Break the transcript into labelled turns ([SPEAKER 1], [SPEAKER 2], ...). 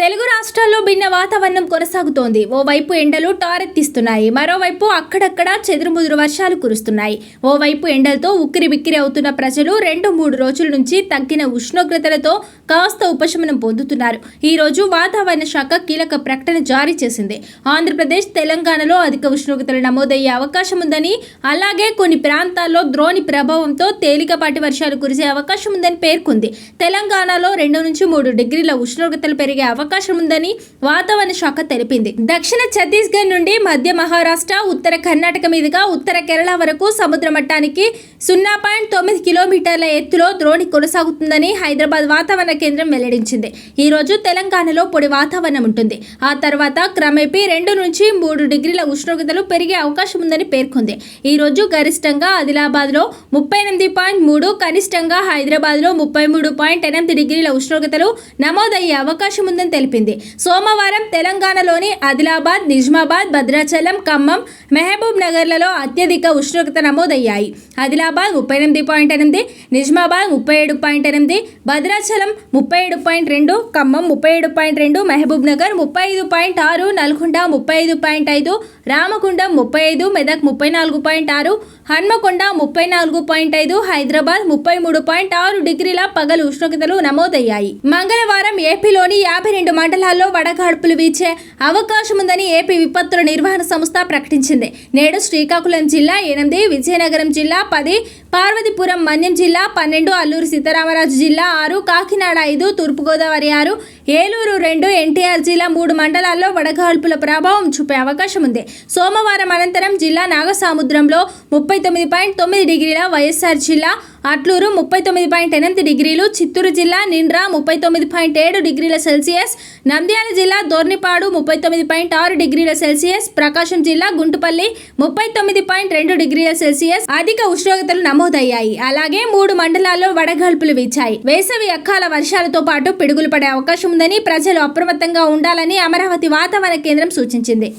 [SPEAKER 1] తెలుగు రాష్ట్రాల్లో భిన్న వాతావరణం కొనసాగుతోంది. ఓవైపు ఎండలు టారెత్తిస్తున్నాయి. మరోవైపు అక్కడక్కడ చెదురుముదురు వర్షాలు కురుస్తున్నాయి. ఓవైపు ఎండలతో ఉక్కిరి బిక్కిరి అవుతున్న ప్రజలు రెండు మూడు రోజుల నుంచి తగ్గిన ఉష్ణోగ్రతలతో కాస్త ఉపశమనం పొందుతున్నారు. ఈ రోజు వాతావరణ శాఖ కీలక ప్రకటన జారీ చేసింది. ఆంధ్రప్రదేశ్ తెలంగాణలో అధిక ఉష్ణోగ్రతలు నమోదయ్యే అవకాశం ఉందని అలాగే కొన్ని ప్రాంతాల్లో ద్రోణి ప్రభావంతో తేలికపాటి వర్షాలు కురిసే అవకాశం ఉందని పేర్కొంది. తెలంగాణలో రెండు నుంచి మూడు డిగ్రీల ఉష్ణోగ్రతలు పెరిగే అవకాశం అవకాశం ఉందని వాతావరణ శాఖ తెలిపింది. దక్షిణ ఛత్తీస్గఢ్ నుండి మధ్య మహారాష్ట్ర ఉత్తర కర్ణాటక మీదుగా ఉత్తర కేరళ వరకు సముద్ర మట్టానికి సున్నా పాయింట్ తొమ్మిది కిలోమీటర్ల ఎత్తులో ద్రోణి కొనసాగుతుందని హైదరాబాద్ వాతావరణ కేంద్రం వెల్లడించింది. ఈ రోజు తెలంగాణలో పొడి వాతావరణం ఉంటుంది. ఆ తర్వాత క్రమేపీ రెండు నుంచి మూడు డిగ్రీల ఉష్ణోగ్రతలు పెరిగే అవకాశం ఉందని పేర్కొంది. ఈ రోజు గరిష్టంగా ఆదిలాబాద్లో ముప్పై ఎనిమిది పాయింట్ మూడు కనిష్టంగా హైదరాబాద్లో ముప్పై మూడు పాయింట్ ఎనిమిది డిగ్రీల ఉష్ణోగ్రతలు నమోదయ్యే అవకాశం ఉందని తెలిపింది. సోమవారం తెలంగాణలోని ఆదిలాబాద్ నిజామాబాద్ భద్రాచలం ఖమ్మం మహబూబ్ నగర్లలో అత్యధిక ఉష్ణోగ్రత నమోదయ్యాయి. ఆదిలాబాద్ ముప్పై ఎనిమిది పాయింట్ ఎనిమిది నిజామాబాద్ ముప్పై ఏడు పాయింట్ ఎనిమిది భద్రాచలం ముప్పై ఏడు పాయింట్ రెండు ఖమ్మం ముప్పై ఏడు పాయింట్ రెండు మహబూబ్ నగర్ ముప్పై ఐదు పాయింట్ ఆరు నల్గొండ ముప్పై ఐదు పాయింట్ ఐదు రామగుండం ముప్పై ఐదు మెదక్ ముప్పై నాలుగు పాయింట్ ఆరు హన్మకొండ ముప్పై నాలుగు పాయింట్ ఐదు హైదరాబాద్ ముప్పై మూడు పాయింట్ ఆరు డిగ్రీల పగలు ఉష్ణోగ్రతలు నమోదయ్యాయి. మంగళవారం ఏపీలోని యాభై రెండు రెండు మండలాల్లో వడగాడ్పులు వీచే అవకాశం ఉందని ఏపీ విపత్తుల నిర్వహణ సంస్థ ప్రకటించింది. నేడు శ్రీకాకుళం జిల్లా ఎనిమిది విజయనగరం జిల్లా పది పార్వతీపురం మన్యం జిల్లా పన్నెండు అల్లూరు సీతారామరాజు జిల్లా ఆరు కాకినాడ ఐదు తూర్పుగోదావరి ఆరు ఏలూరు రెండు ఎన్టీఆర్ జిల్లా మూడు మండలాల్లో వడగాల్పుల ప్రభావం చూపే అవకాశం ఉంది సోమవారం అనంతరం జిల్లా నాగసాముద్రంలో ముప్పై తొమ్మిది పాయింట్ తొమ్మిది డిగ్రీల వైఎస్ఆర్ జిల్లా అట్లూరు ముప్పై తొమ్మిది పాయింట్ ఎనిమిది డిగ్రీలు చిత్తూరు జిల్లా నిండ్రా ముప్పై తొమ్మిది పాయింట్ ఏడు డిగ్రీల సెల్సియస్ నంద్యాల జిల్లా దోర్నిపాడు ముప్పై తొమ్మిది పాయింట్ ఆరు డిగ్రీల సెల్సియస్ ప్రకాశం జిల్లా గుంటుపల్లి ముప్పై తొమ్మిది పాయింట్ రెండు డిగ్రీల సెల్సియస్ అధిక ఉష్ణోగ్రతలు నమోదయ్యాయి. అలాగే మూడు మండలాల్లో వడగాల్పులు వీచాయి. వేసవి అక్కాల వర్షాలతో పాటు పిడుగులు పడే అవకాశం ఉందని ప్రజలు అప్రమత్తంగా ఉండాలని అమరావతి వాతావరణ కేంద్రం సూచించింది.